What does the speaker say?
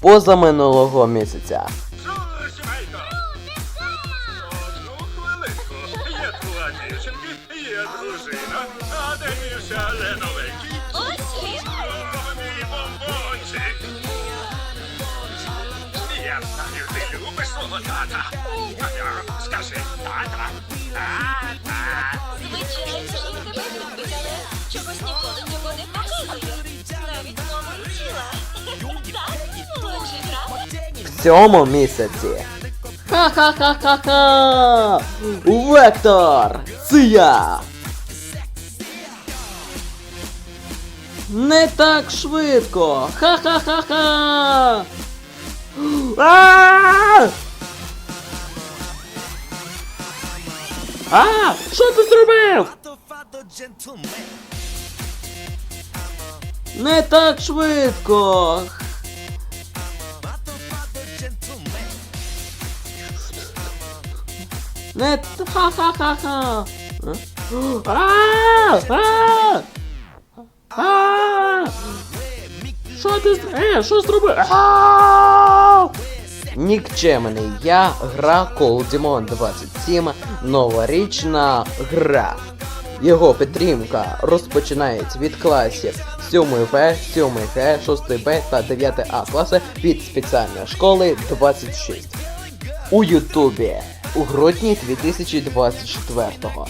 позаминулого місяця. Чули, сімейко? Одну хвилинку. Є два дівчинки, є дружина. А де мій шаленовенький? Ось мій бомбончик. Я знаю, ти любиш свого тата. Скажи, тата, тата. Цьому місяці. Ха-ха-ха-ха-ха! Вектор! Це я! Не так швидко! Ха-ха-ха-ха! А! А! Що ти зробив? Не так швидко! Не т- ха-ха-ха-ха. Що ти Е, що зробив? Нікчемний я, гра Call Demon 27, новорічна гра. Його підтримка розпочинається від класів 7 Б, 7 Г, 6 Б та 9 А класи від спеціальної школи 26 у Ютубі у грудні 2024-го.